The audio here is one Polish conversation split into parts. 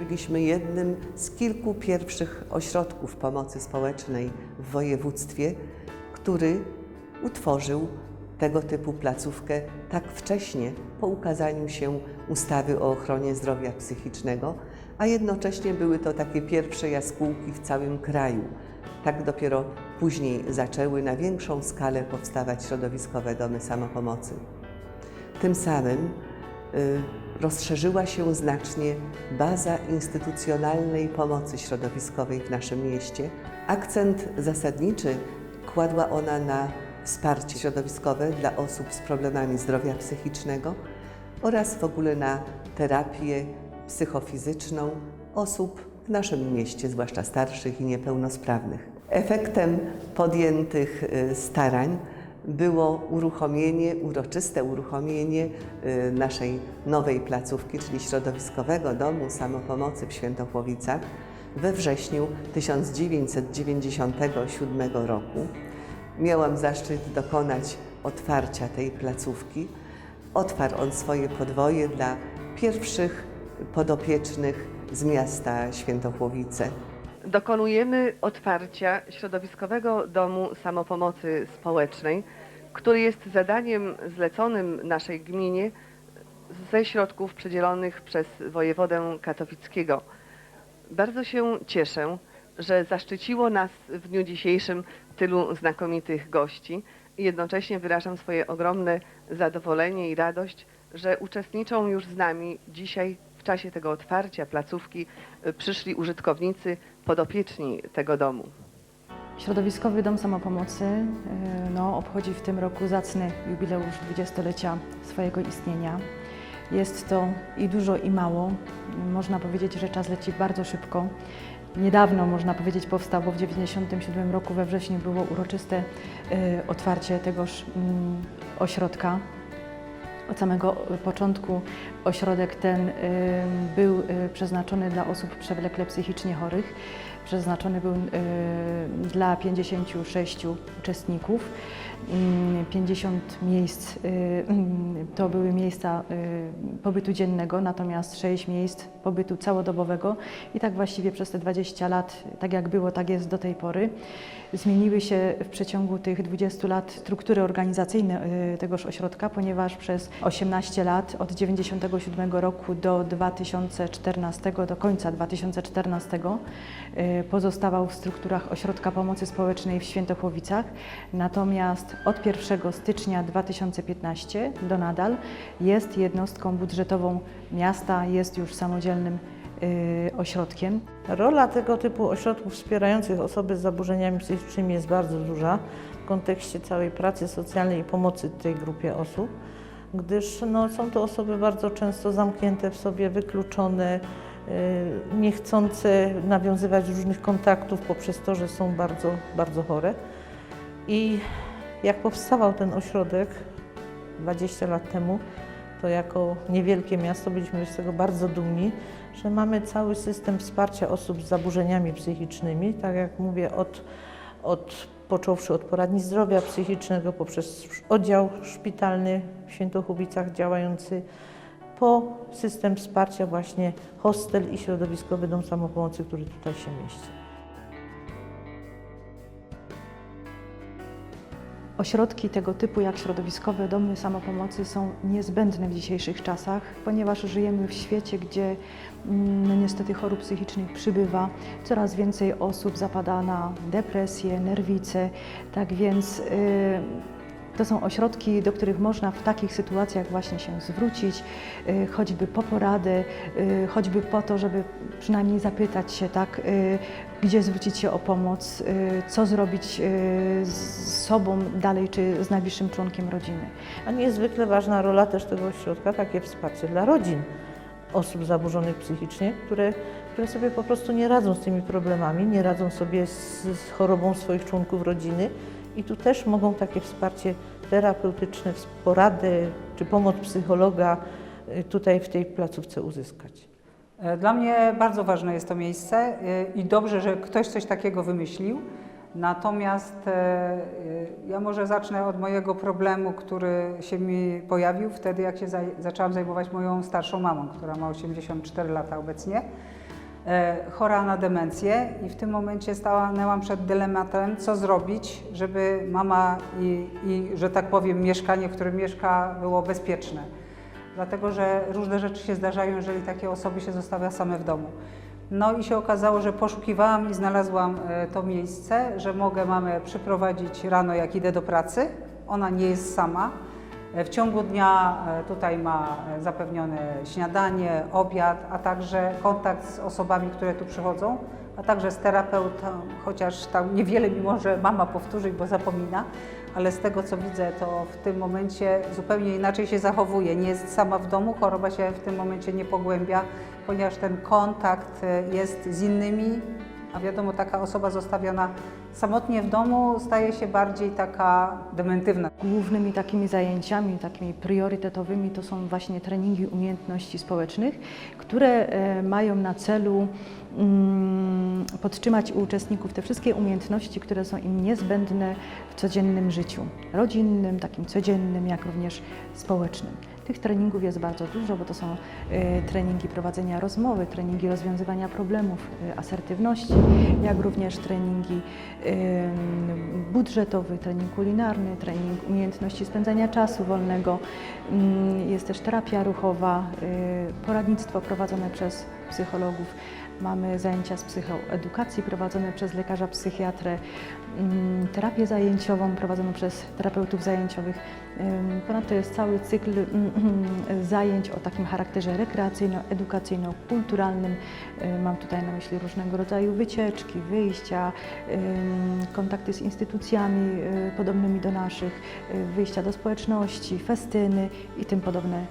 Byliśmy jednym z kilku pierwszych ośrodków pomocy społecznej w województwie, który utworzył tego typu placówkę tak wcześnie po ukazaniu się ustawy o ochronie zdrowia psychicznego, a jednocześnie były to takie pierwsze jaskółki w całym kraju. Tak dopiero później zaczęły na większą skalę powstawać środowiskowe domy samopomocy. Tym samym rozszerzyła się znacznie baza instytucjonalnej pomocy środowiskowej w naszym mieście. Akcent zasadniczy kładła ona na wsparcie środowiskowe dla osób z problemami zdrowia psychicznego oraz w ogóle na terapię psychofizyczną osób w naszym mieście, zwłaszcza starszych i niepełnosprawnych. Efektem podjętych y, starań było uruchomienie, uroczyste uruchomienie y, naszej nowej placówki, czyli Środowiskowego Domu Samopomocy w Świętochłowicach we wrześniu 1997 roku. Miałam zaszczyt dokonać otwarcia tej placówki. Otwarł on swoje podwoje dla pierwszych podopiecznych z miasta Świętochłowice. Dokonujemy otwarcia Środowiskowego Domu Samopomocy Społecznej, który jest zadaniem zleconym naszej gminie ze środków przydzielonych przez wojewodę katowickiego. Bardzo się cieszę, że zaszczyciło nas w dniu dzisiejszym tylu znakomitych gości jednocześnie wyrażam swoje ogromne zadowolenie i radość, że uczestniczą już z nami dzisiaj w czasie tego otwarcia placówki y, przyszli użytkownicy podopieczni tego domu. Środowiskowy Dom Samopomocy y, no, obchodzi w tym roku zacny jubileusz 20-lecia swojego istnienia. Jest to i dużo, i mało. Można powiedzieć, że czas leci bardzo szybko. Niedawno, można powiedzieć, powstał, bo w 1997 roku we wrześniu było uroczyste y, otwarcie tegoż mm, ośrodka. Od samego początku ośrodek ten y, był y, przeznaczony dla osób przewlekle psychicznie chorych. Przeznaczony był y, dla 56 uczestników. Mm, 50 miejsc y, mm, to były miejsca y, pobytu dziennego, natomiast 6 miejsc pobytu całodobowego. I tak właściwie przez te 20 lat, tak jak było, tak jest do tej pory. Zmieniły się w przeciągu tych 20 lat struktury organizacyjne y, tegoż ośrodka, ponieważ przez 18 lat, od 97 roku do 2014, do końca 2014, y, pozostawał w strukturach Ośrodka Pomocy Społecznej w Świętochłowicach. Natomiast od 1 stycznia 2015 do nadal jest jednostką budżetową miasta, jest już samodzielnym y, ośrodkiem. Rola tego typu ośrodków wspierających osoby z zaburzeniami psychicznymi jest bardzo duża w kontekście całej pracy socjalnej i pomocy tej grupie osób, gdyż no, są to osoby bardzo często zamknięte w sobie, wykluczone, y, niechcące nawiązywać różnych kontaktów poprzez to, że są bardzo, bardzo chore. I jak powstawał ten ośrodek 20 lat temu, to jako niewielkie miasto byliśmy z tego bardzo dumni, że mamy cały system wsparcia osób z zaburzeniami psychicznymi, tak jak mówię, od, od począwszy od poradni zdrowia psychicznego poprzez oddział szpitalny w Świętochowicach działający, po system wsparcia właśnie hostel i środowiskowy dom samopomocy, który tutaj się mieści. Ośrodki tego typu jak środowiskowe domy samopomocy są niezbędne w dzisiejszych czasach, ponieważ żyjemy w świecie, gdzie mm, no niestety chorób psychicznych przybywa, coraz więcej osób zapada na depresję, nerwice, tak więc y, to są ośrodki, do których można w takich sytuacjach właśnie się zwrócić, y, choćby po poradę, y, choćby po to, żeby przynajmniej zapytać się, tak, y, gdzie zwrócić się o pomoc, co zrobić z sobą dalej, czy z najbliższym członkiem rodziny. A niezwykle ważna rola też tego ośrodka, takie wsparcie dla rodzin osób zaburzonych psychicznie, które, które sobie po prostu nie radzą z tymi problemami, nie radzą sobie z, z chorobą swoich członków rodziny i tu też mogą takie wsparcie terapeutyczne, poradę czy pomoc psychologa y, tutaj w tej placówce uzyskać. E, Dla mnie bardzo ważne jest to miejsce e, i dobrze, że ktoś coś takiego wymyślił. Natomiast e, ja może zacznę od mojego problemu, który się mi pojawił wtedy, jak się zaczęłam zajmować moją starszą mamą, która ma 84 lata obecnie. E, chora na demencję i w tym momencie stanęłam przed dylematem, co zrobić, żeby mama i, i, że tak powiem, mieszkanie, w którym mieszka, było bezpieczne. Dlatego, że różne rzeczy się zdarzają, jeżeli takie osoby się zostawia same w domu. No i się okazało, że poszukiwałam i znalazłam e, to miejsce, że mogę mamę przyprowadzić rano, jak idę do pracy. Ona nie jest sama. W ciągu dnia e, tutaj ma e, zapewnione śniadanie, obiad, a także kontakt z osobami, które tu przychodzą, a także z terapeutą, chociaż tam niewiele mi może mama powtórzyć, bo zapomina, ale z tego co widzę, to w tym momencie zupełnie inaczej się zachowuje. Nie jest sama w domu, choroba się w tym momencie nie pogłębia, ponieważ ten kontakt e, jest z innymi, a wiadomo, taka osoba zostawiona samotnie w domu staje się bardziej taka dementywna. Głównymi takimi zajęciami, takimi priorytetowymi to są właśnie treningi umiejętności społecznych, które e, mają na celu mm, podtrzymać u uczestników te wszystkie umiejętności, które są im niezbędne w codziennym życiu rodzinnym, takim codziennym, jak również społecznym. Tych treningów jest bardzo dużo, bo to są e, treningi prowadzenia rozmowy, treningi rozwiązywania problemów, e, asertywności, jak również treningi budżetowy, trening kulinarny, trening umiejętności spędzania czasu wolnego. Mm, Jest też terapia ruchowa, y, poradnictwo prowadzone przez psychologów. Mamy zajęcia z psychoedukacji prowadzone przez lekarza psychiatrę, mm, terapię zajęciową prowadzoną przez terapeutów zajęciowych. Ponadto jest cały cykl mm, mm, zajęć o takim charakterze rekreacyjno-edukacyjno-kulturalnym. Mam tutaj na myśli różnego rodzaju wycieczki, wyjścia, kontakty z instytucjami y, podobnymi do naszych, y, wyjścia do społeczności, festyny i tym podobne y,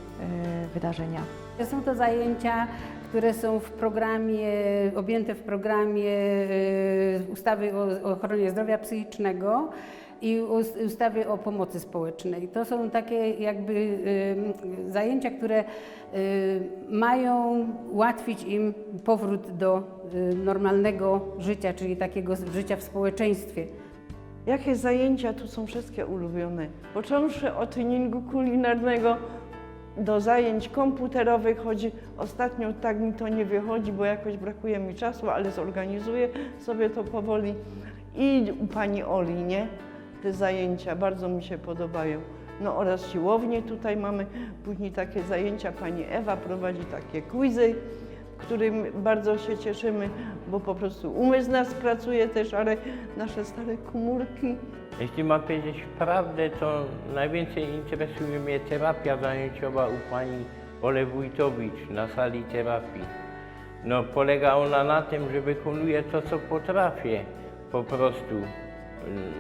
wydarzenia. Są to zajęcia, które są w programie, objęte w programie e, ustawy o ochronie zdrowia psychicznego i us- ustawy o pomocy społecznej. To są takie jakby e, zajęcia, które e, mają ułatwić im powrót do normalnego życia, czyli takiego życia w społeczeństwie. Jakie zajęcia tu są wszystkie ulubione? Począwszy od treningu kulinarnego do zajęć komputerowych, choć ostatnio tak mi to nie wychodzi, bo jakoś brakuje mi czasu, ale zorganizuję sobie to powoli. I u pani Oli, nie? Te zajęcia bardzo mi się podobają. No oraz siłownię tutaj mamy, później takie zajęcia pani Ewa prowadzi takie quizy, którym bardzo się cieszymy, bo po prostu umysł nas pracuje też, ale nasze stare komórki Jeśli mam powiedzieć prawdę, to najwięcej interesuje mnie terapia zajęciowa u pani Ole Wójtowicz na sali terapii. No, polega ona na tym, że wykonuję to, co potrafię po prostu. Ym,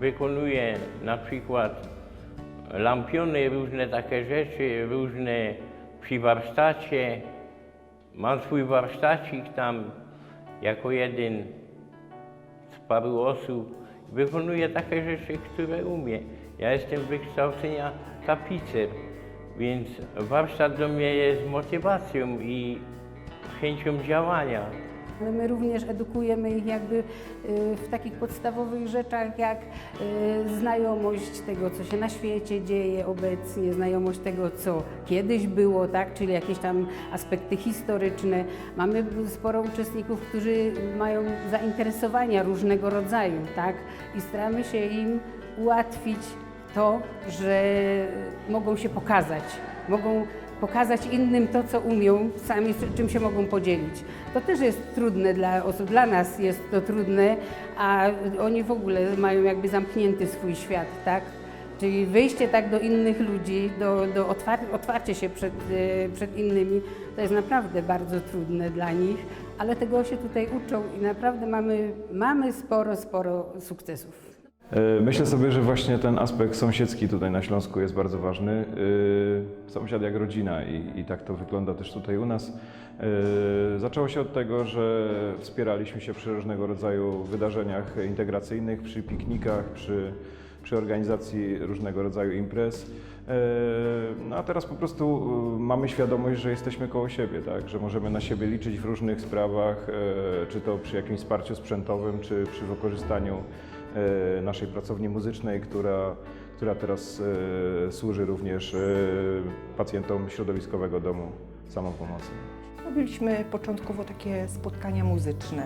Wykonuję na przykład lampiony, różne takie rzeczy, różne przy warsztacie. Mam swój warsztacik tam jako jeden z paru osób. Wykonuję takie rzeczy, które umiem. Ja jestem wykształcenia tapicer, więc warsztat do mnie jest motywacją i chęcią działania. Ale my również edukujemy ich jakby y, w takich podstawowych rzeczach, jak y, znajomość tego, co się na świecie dzieje obecnie, znajomość tego, co kiedyś było, tak? czyli jakieś tam aspekty historyczne. Mamy sporo uczestników, którzy mają zainteresowania różnego rodzaju tak? i staramy się im ułatwić to, że mogą się pokazać, mogą pokazać innym to, co umią, sami czym się mogą podzielić. To też jest trudne dla osób, dla nas jest to trudne, a oni w ogóle mają jakby zamknięty swój świat, tak? Czyli wyjście tak do innych ludzi, do, do otwar otwarcie się przed, e, przed innymi, to jest naprawdę bardzo trudne dla nich, ale tego się tutaj uczą i naprawdę mamy, mamy sporo, sporo sukcesów. E, Myślę sobie, że właśnie ten aspekt sąsiedzki tutaj na Śląsku jest bardzo ważny. E, Sąsiad jak rodzina i, i tak to wygląda też tutaj u nas. E, Zaczęło się od tego, że wspieraliśmy się przy różnego rodzaju wydarzeniach integracyjnych, przy piknikach, przy, przy organizacji różnego rodzaju imprez. No a teraz po prostu mamy świadomość, że jesteśmy koło siebie, tak? że możemy na siebie liczyć w różnych sprawach, czy to przy jakimś wsparciu sprzętowym, czy przy wykorzystaniu naszej pracowni muzycznej, która, która teraz e, służy również e, pacjentom środowiskowego domu samopomocy. Robiliśmy początkowo takie spotkania muzyczne.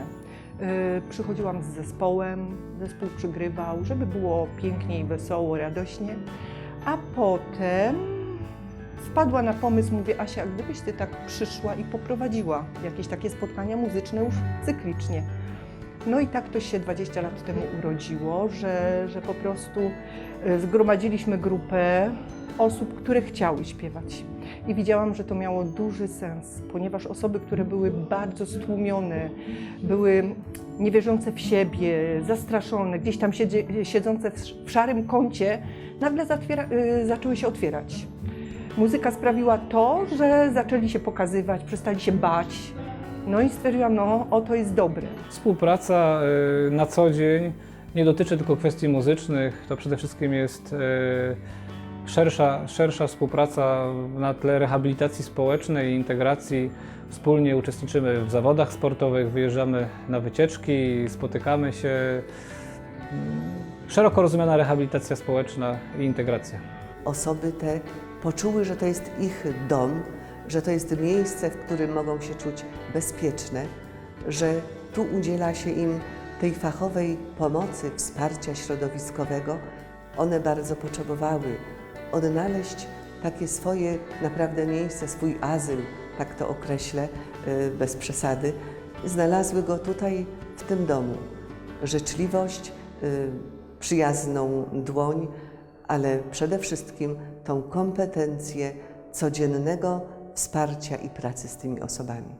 Przychodziłam z zespołem, zespół przygrywał, żeby było piękniej, wesoło, radośnie. A potem wpadła na pomysł, mówię, Asia, gdybyś ty tak przyszła i poprowadziła jakieś takie spotkania muzyczne już cyklicznie. No i tak to się 20 lat temu urodziło, że, że po prostu e, zgromadziliśmy grupę osób, które chciały śpiewać. I widziałam, że to miało duży sens, ponieważ osoby, które były bardzo stłumione, były niewierzące w siebie, zastraszone, gdzieś tam siedzące w, szarym kącie, nagle y, zaczęły się otwierać. Muzyka sprawiła to, że zaczęli się pokazywać, przestali się bać. No i stwierdziłam, no, o to jest dobre. Współpraca y, na co dzień nie dotyczy tylko kwestii muzycznych, to przede wszystkim jest y, szersza, szersza współpraca na tle rehabilitacji społecznej i integracji. Wspólnie uczestniczymy w zawodach sportowych, wyjeżdżamy na wycieczki, spotykamy się. Szeroko rozumiana rehabilitacja społeczna i integracja. Osoby te poczuły, że to jest ich dom, że to jest miejsce, w którym mogą się czuć bezpieczne, że tu udziela się im tej fachowej pomocy, wsparcia środowiskowego. One bardzo potrzebowały odnaleźć takie swoje naprawdę miejsce, swój azyl, tak to określę, y, bez przesady. Znalazły go tutaj, w tym domu. Życzliwość, y, przyjazną dłoń, ale przede wszystkim tą kompetencję codziennego wsparcia i pracy z tymi osobami.